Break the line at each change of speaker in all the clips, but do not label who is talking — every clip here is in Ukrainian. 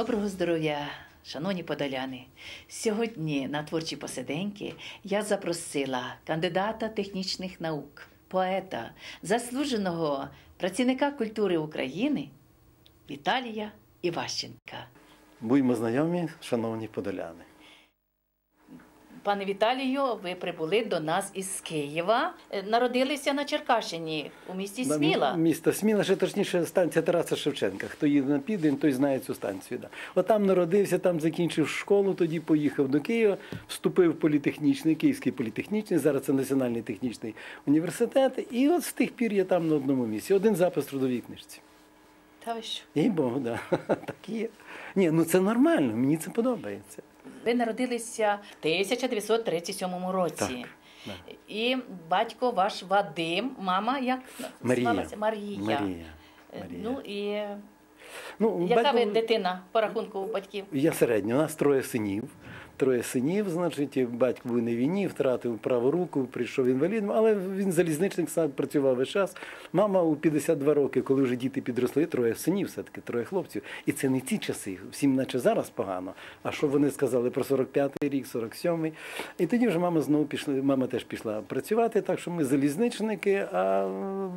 Доброго здоров'я, шановні подоляни. Сьогодні на творчі посиденьки я запросила кандидата технічних наук, поета, заслуженого працівника культури України Віталія Іващенка.
Будьмо знайомі, шановні подоляни.
Пане Віталію, ви прибули до нас із Києва. Е, Народилися на Черкащині у місті Сміла.
мі- Місто Сміла, ще точніше станція Тараса Шевченка. Хто їде на південь, той знає цю станцію. Да. От там народився, там закінчив школу, тоді поїхав до Києва, вступив в політехнічний, Київський політехнічний, зараз це Національний технічний університет. І от з тих пір я там на одному місці. Один запис в трудовій книжці.
Та ви що?
Їй Богу, да. так і є. Ні, ну це нормально, мені це подобається.
Ви народилися в 1937 році.
Так, да.
І батько ваш Вадим, мама як
Марія.
Марія.
Марія.
Е,
Марія.
Ну і
Ну,
яка
батько-
ви дитина по рахунку у батьків?
Я середньо, у нас троє синів. Троє синів, значить, батько був на війні, втратив праву руку, прийшов інвалідом, але він залізничник сам працював весь час. Мама у 52 роки, коли вже діти підросли, троє синів, все-таки троє хлопців. І це не ті часи, всім наче зараз погано. А що вони сказали про 45-й рік, 47-й. І тоді вже мама знову пішла, мама теж пішла працювати, так що ми залізничники, а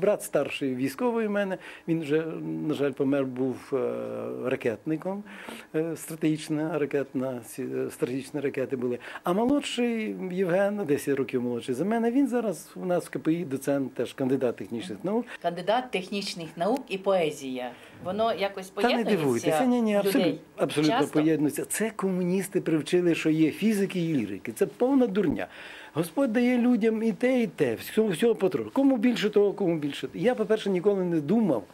брат старший військовий у мене, він вже, на жаль, помер, був е, ракетником. Е, Стратегічна ракетна, е, стратегічні ракети були. А молодший Євген, 10 років молодший за мене, він зараз у нас в КПІ доцент, теж кандидат технічних наук.
Кандидат технічних наук і поезія. Воно якось
Та не дивуйтеся, ні, ні, абсолютно, абсолютно поєднується. Це комуністи привчили, що є фізики і лірики. Це повна дурня. Господь дає людям і те, і те, всього, всього потроху. Кому більше того, кому більше. Я, по-перше, ніколи не думав.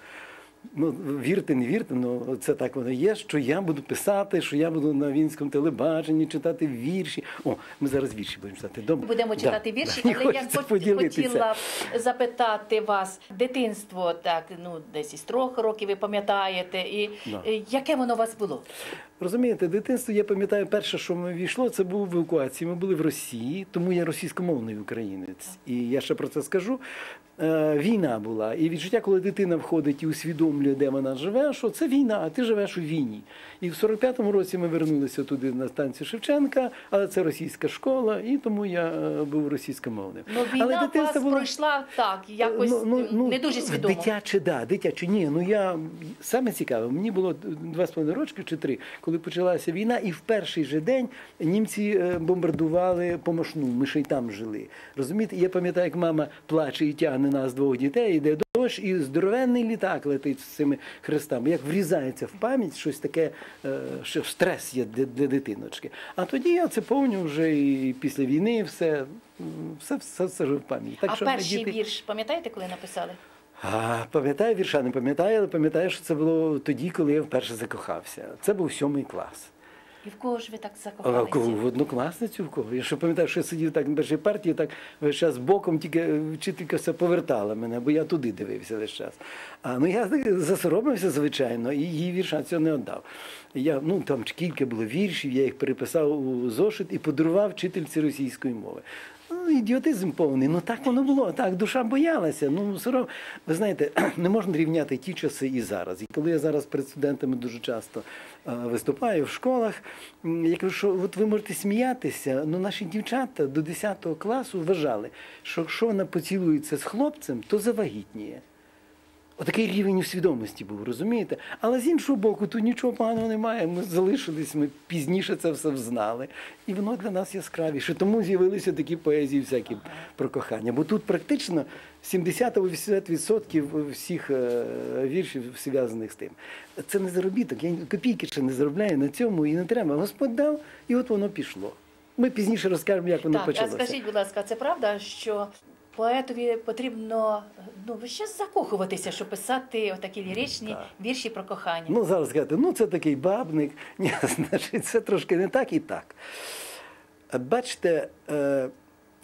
Ну, вірте, не вірте, ну це так воно є, що я буду писати, що я буду на вінському телебаченні читати вірші. О, ми зараз вірші будемо читати. Добре?
Будемо читати
да,
вірші,
да,
але я хотіла запитати вас, дитинство, так, ну, десь із трьох років ви пам'ятаєте, і
Да.
яке воно у вас було?
Розумієте, дитинство, я пам'ятаю, перше, що ми війшло, це був в евакуації. Ми були в Росії, тому я російськомовний українець. І я ще про це скажу. Е, Війна була, і відчуття, коли дитина входить і усвідомлює, де вона живе, що це війна, а ти живеш у війні. І в 45-му році ми вернулися туди на станцію Шевченка, але це російська школа, і тому я е, був російськомовним.
Ну, війна у вас пройшла так, якось не дуже свідомо.
Дитяче, да, дитяче. Ні, ну я саме цікаве, мені було два з половиною рочки чи три, коли почалася війна, і в перший же день німці е, бомбардували Помашну, ми ще й там жили. Розумієте, я пам'ятаю, як мама плаче і тягне нас двох дітей, йде дощ, і здоровенний літак летить з цими хрестами. Як врізається в пам'ять щось таке, е, що стрес є для, дитиночки. А тоді я це повню вже і після війни все, м, все, все, все в пам'яті. Так
а
що
перший
діти-
вірш, пам'ятаєте, коли написали?
А, пам'ятаю вірша, не пам'ятаю, але пам'ятаю, що це було тоді, коли я вперше закохався. Це був сьомий клас.
І в кого ж ви так
А
закохалися?
кого? В однокласницю в кого? Я ще пам'ятаю, що я сидів так на першій партії, так весь час боком, тільки вчителька все повертала мене, бо я туди дивився весь час. А ну я засоромився, звичайно, і їй вірша цього не віддав. Я, ну там кілька було віршів, я їх переписав у зошит і подарував вчительці російської мови. Ну, ідіотизм повний. Ну так воно було. Так, душа боялася. Ну, сором. Ви знаєте, не можна рівняти ті часи і зараз. І коли я зараз перед студентами дуже часто е, виступаю в школах, я кажу, що от ви можете сміятися, ну наші дівчата до 10 класу вважали, що якщо вона поцілується з хлопцем, то завагітніє. Отакий рівень усвідомості був, розумієте? Але з іншого боку, тут нічого поганого немає. Ми залишились, ми пізніше це все взнали. І воно для нас яскравіше. Тому з'явилися такі поезії всякі про кохання. Бо тут практично 70-80% всіх е, віршів зв'язаних з тим. Це не заробіток. Я копійки ще не заробляю на цьому і не треба. Господь дав, і от воно пішло. Ми пізніше розкажемо, як воно
Так, а
почалося.
скажіть, будь ласка, це правда, що поетові потрібно ну, час закохуватися, щоб писати отакі ліричні
Так.
вірші про кохання?
Ну, зараз сказати, ну це такий бабник. Ні, значить, це трошки не так і так. Бачите, е,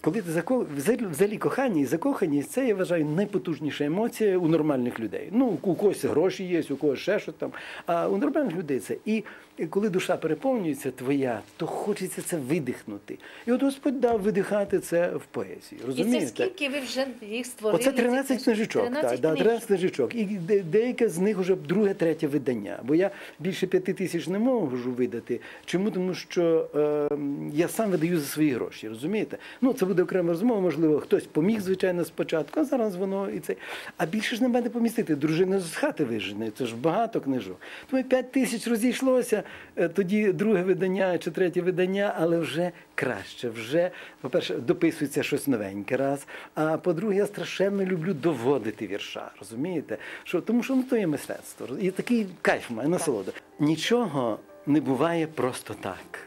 коли ти зако... взагалі- кохання і закоханість, це я вважаю найпотужніша емоція у нормальних людей. Ну, у когось гроші є, у когось ще щось там. А у нормальних людей це. І коли душа переповнюється твоя, то хочеться це видихнути. І от Господь дав видихати це в поезії.
І це скільки ви вже їх створили?
Оце
ці
13 книжечок.
13
так, да,
книжок.
13 книжечок. І деяке з них вже друге, третє видання. Бо я більше п'яти тисяч не можу видати. Чому? Тому що е, я сам видаю за свої гроші, розумієте? Ну, це буде окрема розмова, можливо, хтось поміг, звичайно, спочатку, а зараз воно і це. А більше ж не мене помістити. Дружина з хати вижене, це ж багато книжок. Тому 5 тисяч розійшлося, е, тоді друге видання чи третє видання, але вже краще. Вже, по-перше, дописується щось новеньке раз. А по-друге, я страшенно люблю доводити вірша. Розумієте? Що, тому що ну, то є мистецтво. І такий кайф має насолода. Нічого не буває просто так.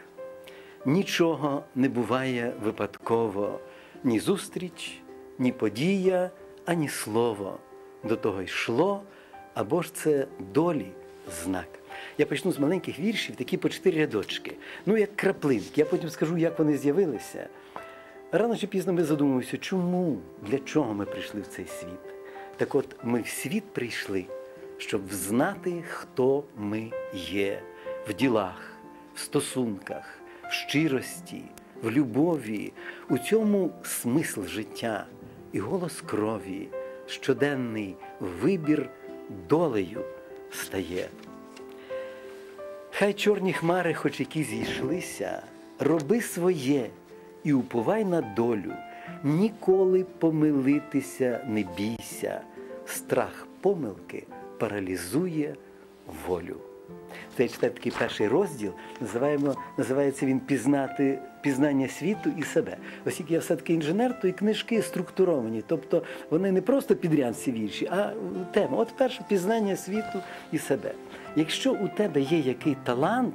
Нічого не буває випадково. Ні зустріч, ні подія, ані слово. До того йшло, або ж це долі знак. Я почну з маленьких віршів, такі по чотири рядочки. Ну, як краплинки. Я потім скажу, як вони з'явилися. Рано чи пізно ми задумуємося, чому, для чого ми прийшли в цей світ. Так от ми в світ прийшли, щоб взнати, хто ми є в ділах, в стосунках, в щирості, в любові, у цьому смисл життя і голос крові, щоденний вибір долею стає. Хай чорні хмари, хоч які зійшлися, роби своє і уповай на долю, ніколи помилитися не бійся, страх помилки паралізує волю. Це я читаю такий перший розділ, називаємо, називається він Пізнати пізнання світу і себе. Оскільки я все-таки інженер, то і книжки структуровані. Тобто вони не просто підряд ці вірші, а тема. От перше пізнання світу і себе. Якщо у тебе є який талант,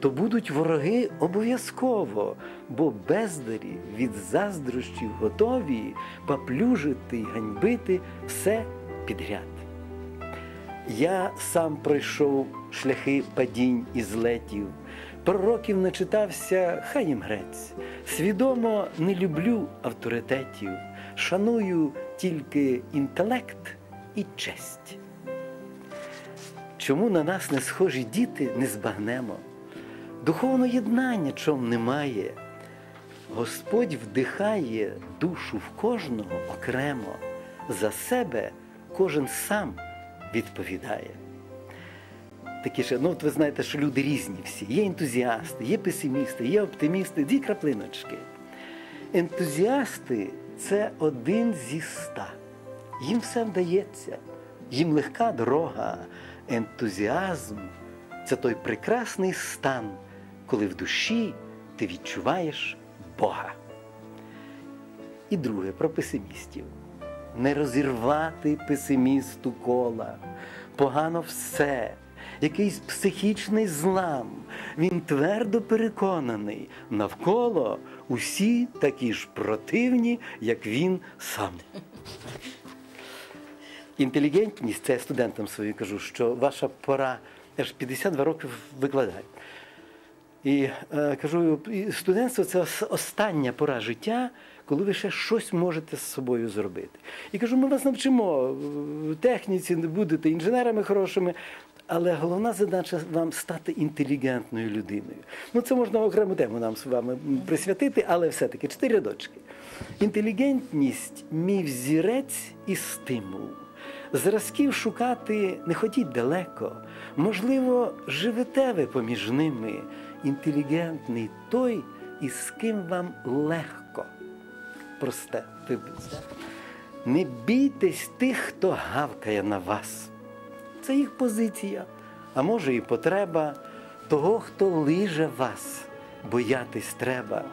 то будуть вороги обов'язково, бо бездарі від заздрощів готові поплюжити й ганьбити все підряд. Я сам пройшов шляхи падінь і злетів, пророків начитався, хай їм грець. Свідомо не люблю авторитетів, шаную тільки інтелект і честь. Чому на нас не схожі діти не збагнемо? Духовного єднання чом немає. Господь вдихає душу в кожного окремо, за себе кожен сам відповідає. Такі ще, ну от ви знаєте, що люди різні всі. Є ентузіасти, є песимісти, є оптимісти, дві краплиночки. Ентузіасти це один зі ста. Їм все вдається, їм легка дорога. Ентузіазм це той прекрасний стан, коли в душі ти відчуваєш Бога. І друге про песимістів. Не розірвати песимісту кола. Погано все, якийсь психічний злам. Він твердо переконаний, навколо усі такі ж противні, як він сам. Інтелігентність, це я студентам своїм кажу, що ваша пора, я ж 52 роки викладаю. І е, кажу, студентство це остання пора життя, коли ви ще щось можете з собою зробити. І кажу, ми вас навчимо в техніці, будете інженерами хорошими, але головна задача вам стати інтелігентною людиною. Ну, це можна окрему тему нам з вами присвятити, але все-таки чотири рядочки. Інтелігентність мій взірець і стимул. Зразків шукати не ходіть далеко. Можливо, живете ви поміж ними. Інтелігентний той, із ким вам легко. Просте, вибачте. Не бійтесь тих, хто гавкає на вас. Це їх позиція, а може і потреба того, хто лиже вас. Боятись треба,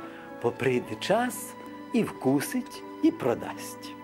поприйде час і вкусить, і продасть.